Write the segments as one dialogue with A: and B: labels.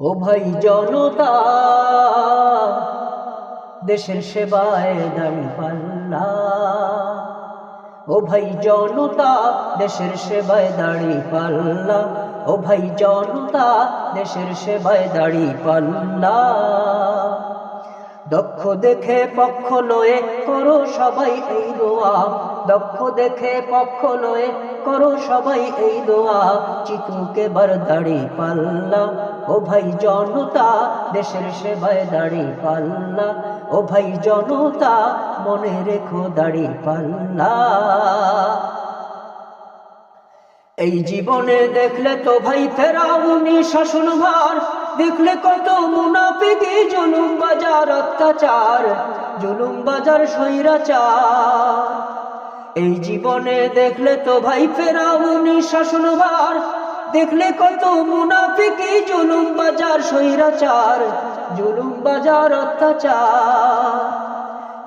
A: ও ভাই জনতা, দেশের সেবায় দাঁড়ি পাল্লা। ও ভাই জনতা, দেশের সেবায় দাঁড়ি পাল্লা। ও ভাই জনতা, দেশের সেবায় দাঁড়ি পাল্লা। দক্ষ দেখে পক্ষ লয়ে করো সবাই এই দোয়া। দক্ষ দেখে পক্ষ লয়ে করো সবাই এই দোয়া। চিতুকে বার দাড়ি পাল্লা। ও ভাই জনতা, দেশের সেবায় দাড়ি পাল্লা। ও ভাই জনতা, মনে রেখো দাড়ি পাল্লা। এই জীবনে দেখলে তো ভাই ফেরাউনি শাসন ভার দেখলে কত মুনাফিকি জুলুম বাজার অত্যাচার, জুলুম বাজার স্বৈরাচার। এই জীবনে দেখলে তো ভাই ফেরাউনি শাসন ভার দেখলে কত মুনাফিকি, জুলুম বাজার, স্বৈরাচার, জুলুম বাজার, অত্যাচার।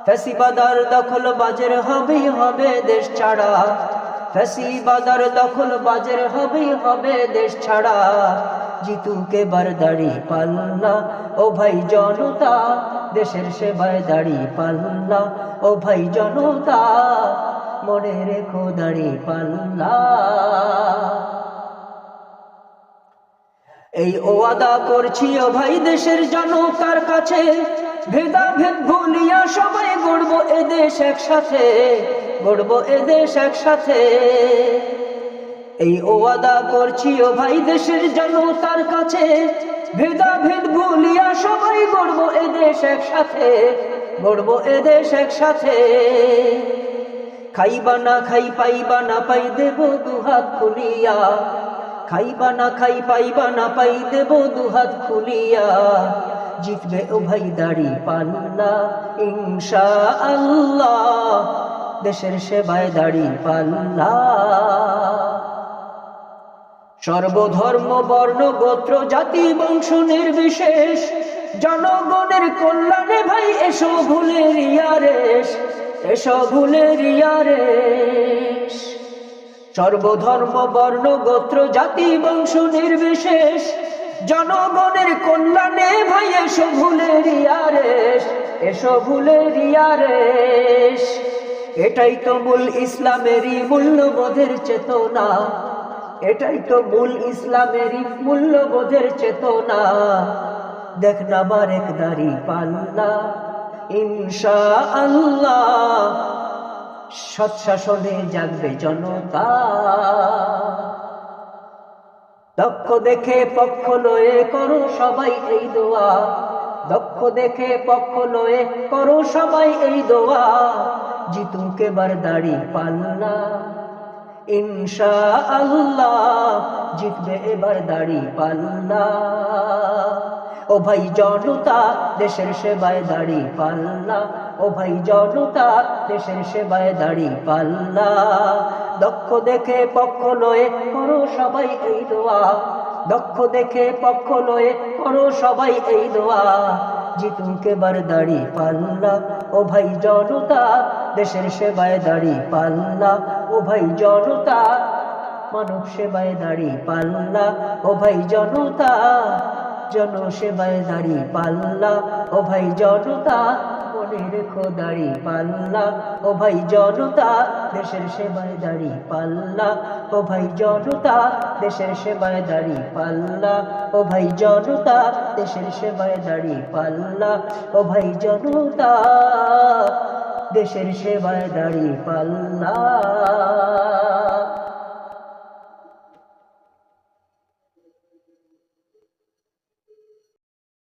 A: ফেসিবাদার দখল বাজের হবেই হবে দেশ ছাড়া। ফেসিবাদার দখল বাজের হবেই হবে দেশ ছাড়া। জিতুকে বার দাড়ি পাল্লা ও ভাই জনতা, দেশের সেবায় দাড়ি পাল্লা ও ভাই জনতা, মনে রেখো দাড়ি পাল্লা এই ওয়াদা করছি ও ভাই দেশের জনতার কাছে। ভেদাভেদ ভুলিয়া সবাই গড়ব এ দেশ একসাথে, গড়ব এ দেশ একসাথে। এই ওয়াদা করছি ও ভাই দেশের জনতার কাছে। ভেদাভেদ ভুলিয়া সবাই গড়ব এ দেশ একসাথে, গড়ব এ দেশ একসাথে। খাইবা না খাই পাইবা না পাই দেব দুহাত খুলিয়া। খাইবা না খাই পাইবা না পাই দেব দুহাত খুলিয়া। জিতবে ও ভাই দাড়ি পাল্লা ইনশা আল্লাহ দেশের সেবায় দাড়ি পাল্লা। সর্বধর্ম, বর্ণ, গোত্র, জাতি, বংশ নির্বিশেষ। জনগণের কল্যাণে ভাই, এসো ভুলে রিয়ারেশ এসো ভুলে রিয়ারেশ সর্বধর্ম, বর্ণ, গোত্র, জাতি, বংশ নির্বিশেষ। জনগণের কল্যাণে ভাই, এসো ভুলে রিয়ারেশ এসো ভুলে রিয়ারেশ এটাই তো মূল ইসলামেরই মূল্যবোধের চেতনা। এটাই তো মূল ইসলামেরই মূল্যবোধের চেতনা। দেখ না বারেক দাড়ি পাল্লা। ইনশা আল্লাহ সৎশাসনে জাগবে জনতা। দক্ষ দেখে পক্ষ লয়ে করো সবাই এই দোয়া। দক্ষ দেখে পক্ষ লয়ে করো সবাই এই দোয়া। জিতুকে বার দাড়ি পাল্লা ইনশা আল্লাহ জিতবে এবার দাড়ি পাল্লা। ও ভাই জনতা, দেশের সেবায় দাড়ি পাল্লা। ও ভাই জনতা, দেশের সেবায় দাড়ি পাল্লা। দক্ষ দেখে পক্ষ লয়ে করো সবাই এই দোয়া। দক্ষ দেখে পক্ষ লয়ে করো সবাই এই দোয়া। জিতুকে বার দাড়ি পাল্লা। ও ভাই জনতা, দেশের সেবায় দাড়ি পাল্লা। ও ভাই জনতা, মানব সেবায় দাড়ি পাল্লা, ও ভাই জনতা, জনসেবায় দাড়ি পাল্লা, ও ভাই জনতা, মনে রেখো দাড়ি পাল্লা, ও ভাই জনতা, দেশের সেবায় দাড়ি পাল্লা, ও ভাই জনতা, দেশের সেবায় দাড়ি পাল্লা, ও ভাই জনতা, দেশের সেবায় দাড়ি পাল্লা, ও ভাই জনতা দেশের সেবায় দাঁড়িয়ে পাল্লা।